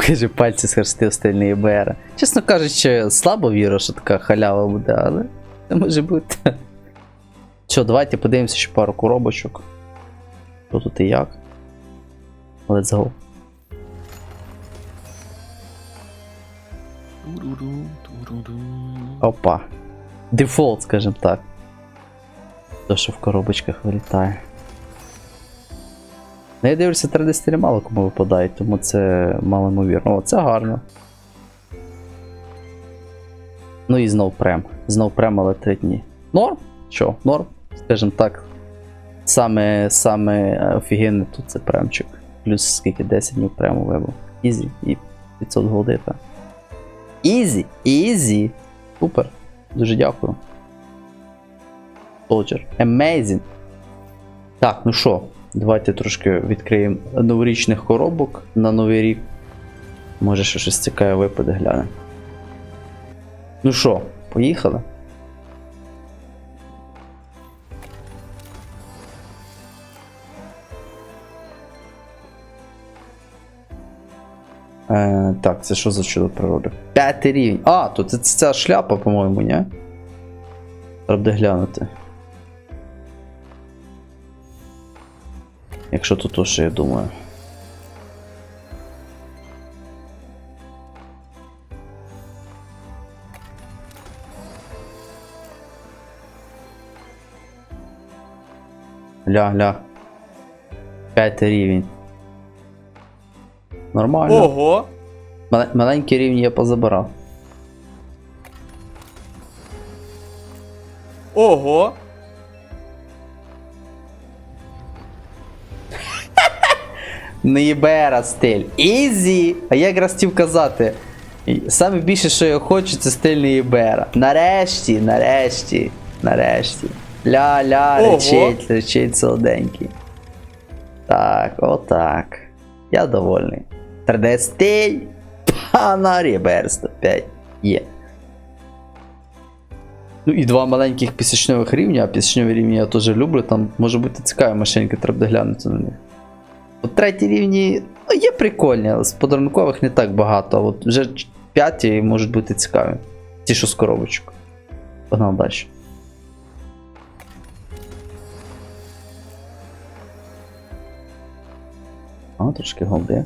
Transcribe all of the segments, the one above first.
Покажи пальці схрестив стильний БР. Чесно кажучи, слабо вірю, що така халява буде, але це може бути. Що, давайте подивимося ще пару коробочок. Що тут і як. Let's go. Опа. Дефолт, скажімо так. То, що в коробочках вилітає. Ну, я дивлюся, 3D стилі мало кому випадають, тому це мало ймовірно. О, це гарно. Ну і знов прем. Знов прем, але 3 дні. Норм? Що, норм? Скажімо так. Саме, саме офігенне тут це премчик. Плюс скільки 10 днів прему вибув. Ізі і 500 голдита. Ізі! Ізі! Супер! Дуже дякую. Soldier. Amazing. Так, ну що, давайте трошки відкриємо новорічних коробок на новий рік. Може, ще щось цікаве випаде, глянемо. Ну що, поїхали? Е, так, це що за чудо природи? П'ятий рівень. А, то це ця шляпа, по-моєму, ні? Треба буде глянути. Якщо то то, що я думаю. Ля, ля. П'ятий рівень. Нормально. Ого! Мале- Маленькі рівні я позабирав. Ого! Не їбера стиль. Ізі! А я якраз хотів казати. Саме більше, що я хочу, це стиль не їбера. Нарешті, нарешті, нарешті. Ля-ля, речить, речить солоденький. Так, отак. Я довольний. 3D стиль. Пана Рібер 105. Є. Ну і два маленьких пісочневих рівня, а пісочневі рівні я теж люблю, там може бути цікаві машинки, треба буде глянути на них. От треті рівні ну, є прикольні, але з подарункових не так багато. а От вже п'яті можуть бути цікаві. Ті, що з коробочок. Погнав далі. А, трошки голди.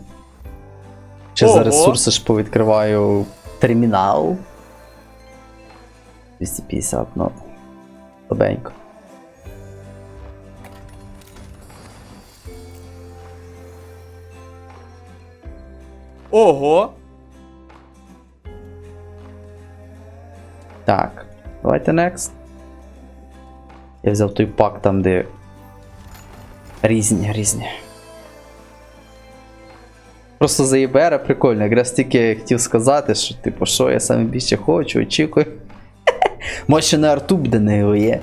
Ще за ресурси ж повідкриваю термінал. 250, ну. Слабенько. Ого! Так, давайте next. Я взяв той пак там, де різні, різні. Просто за ЄБР прикольно. Якраз тільки хотів сказати, що типу, що я саме більше хочу, очікую. Може ще на арту буде не його є.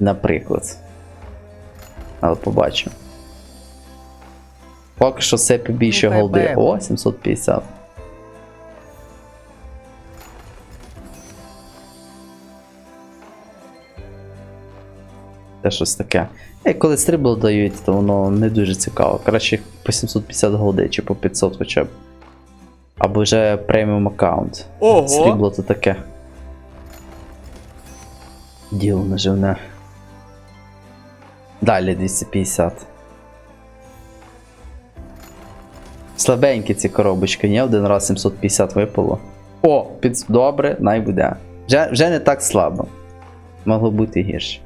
Наприклад. Але побачимо. Поки що все побільше Ну, голди. О, 750. Це щось таке. Як коли стрібло дають, то воно не дуже цікаво. Краще по 750 голди чи по 500 хоча б. Або вже преміум аккаунт. Ого! Срібло то таке. Діло наживне. Далі 250. Слабенькі ці коробочки, ні? Один раз 750 випало. О, під... добре, най буде. Вже, вже не так слабо. Могло бути гірше.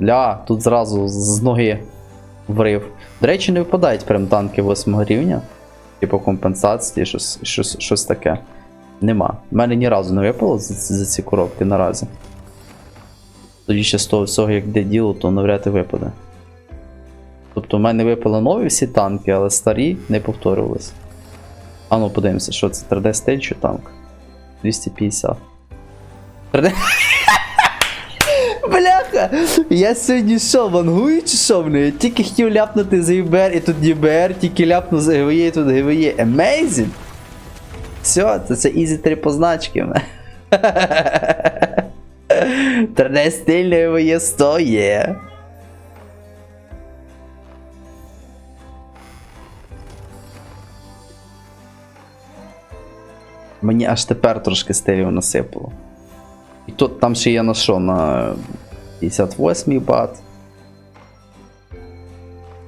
Ля, тут зразу з ноги врив. До речі, не випадають прям танки 8 рівня. Типу компенсації, щось, щось, щось таке. Нема. У мене ні разу не випало за, за ці коробки наразі. Тоді ще з того всього, як де діло, то навряд і випаде. Тобто в мене випали нові всі танки, але старі не повторювалися. А ну подивимося, що це 3D стиль чи танк? 250. 3D. Бляха! Я сьогодні що, вангую чи що в неї? Тільки хотів ляпнути за ЄБР і тут ЄБР, тільки ляпнув за ГВЄ і тут ГВЄ. Amazing! Все, це, це easy 3 позначки. Tre стильне моє стоє. Мені аж тепер трошки стилів насипало. І тут там ще є на що? На 58 бат.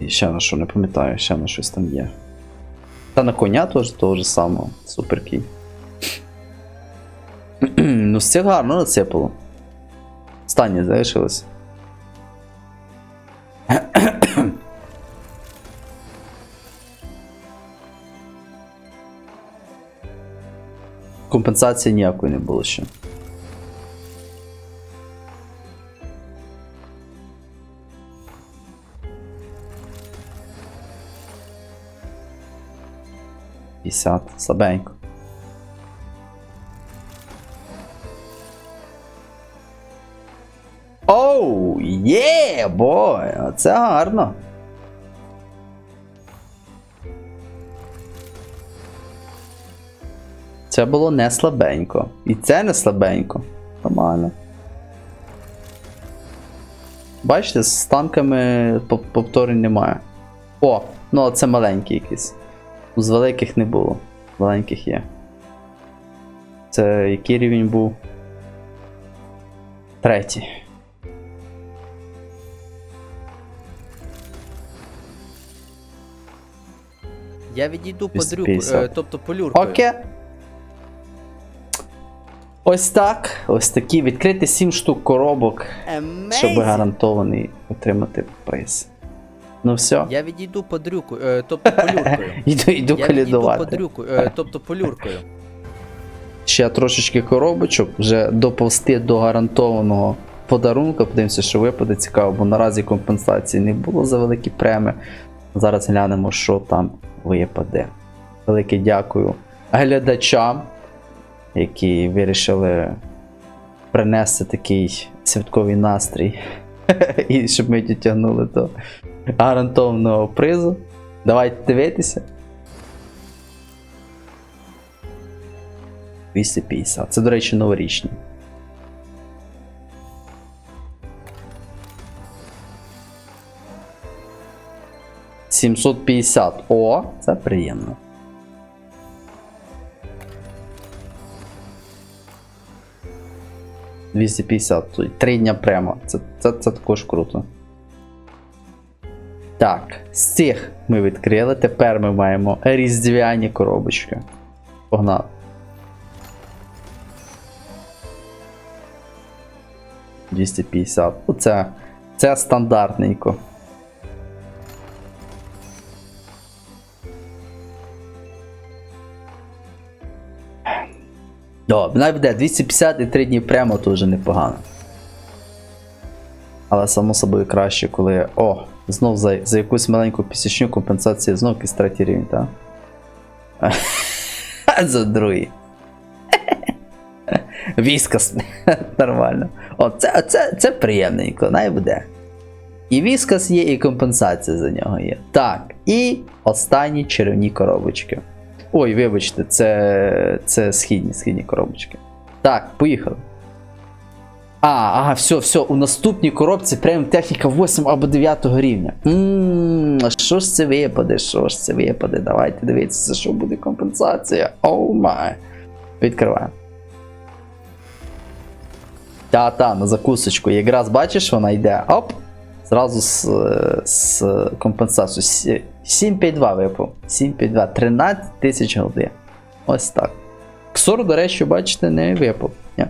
І ще на що, не пам'ятаю, ще на щось там є. Та на коня теж того ж самого. Супер кій. ну, з цих гарно нацепило. Останнє залишилось. Компенсації ніякої не було ще. П'ятдесят, слабенько. Оу, є, бой, оце гарно. Це було не слабенько. І це не слабенько. Нормально. Бачите, з танками повторень немає. О, ну це маленький якийсь. З великих не було. Маленьких є. Це який рівень був? Третій. Я відійду по 250. дрюку, е, тобто по. Окей. Ось так. Ось такі відкрити 7 штук коробок, щоб гарантований отримати приз. Ну все. Я відійду по дрюку, е, тобто по люркою. Йду, йду Я відійду калідувати. дрюку, е, тобто по люркою. Ще трошечки коробочок, вже доповзти до гарантованого подарунка. Подивимося, що випаде цікаво, бо наразі компенсації не було за великі преми. Зараз глянемо, що там випаде. Велике дякую глядачам, які вирішили принести такий святковий настрій. І щоб ми дітягнули до гарантованого призу. Давайте дивитися. 250. Це, до речі, новорічні. Сімсот п'ятдесят. О, це приємно. Двісті п'ятдесят. Три дня прямо. Це, це, це також круто. Так, з цих ми відкрили. Тепер ми маємо різдвяні коробочки. Погнали. – 250. Оце, це стандартненько. Добре, навіть буде 250 і 3 дні прямо вже непогано. Але само собою краще, коли. О, знов за, за якусь маленьку пісячню компенсація знов якийсь третій рівень, так? за другий. Віскас. Нормально. О, це, це, це приємненько, най буде. І віскас є, і компенсація за нього є. Так, і останні червні коробочки. Ой, вибачте, це, це східні, східні коробочки. Так, поїхали. А, ага, все, все, у наступній коробці преміум техніка 8 або 9 рівня. Що ж це випаде? Що ж це випаде? Давайте дивитися, що буде компенсація. Оу май. Відкриваємо. Та-та, на закусочку. Якраз бачиш, вона йде. Оп! Зразу з, з компенсацією. 752 випав. 752. 13 тисяч голди. Ось так. Ксор, до речі, бачите, не випав. Ні.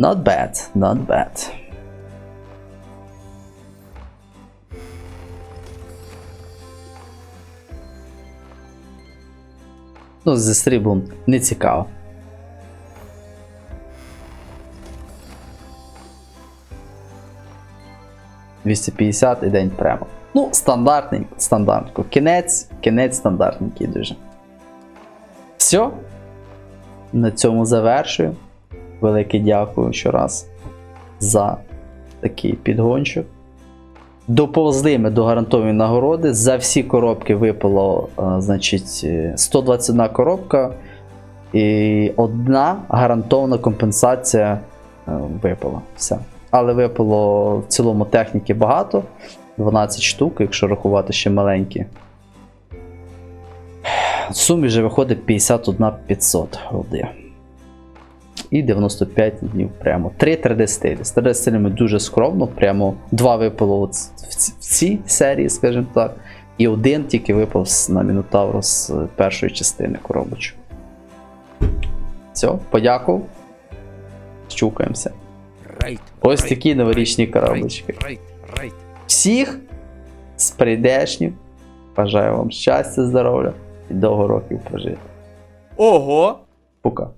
Not bad, not bad. Ну, зі сріблом не цікаво. «250 і день прямо. Ну, стандартний, стандартно. Кінець, кінець стандартненький дуже. Все. На цьому завершую. Велике дякую ще раз за такий підгончик. Доповзли ми до гарантованої нагороди. За всі коробки випало значить, е, 121 коробка. І одна гарантована компенсація е, випало. Все. Але випало в цілому техніки багато. 12 штук, якщо рахувати ще маленькі. В сумі вже виходить 51 500 голди. І 95 днів прямо. 3 3D стилі. З 3D стилями дуже скромно, прямо два випало от в ці- в цій серії, скажімо так. І один тільки випав на Мінотавру з першої частини коробочу. Все, подякував. Щукаємося. Ось такі новорічні коробочки. Всіх з прийдешнім. Бажаю вам щастя, здоров'я і довго років прожити. Ого! Пока.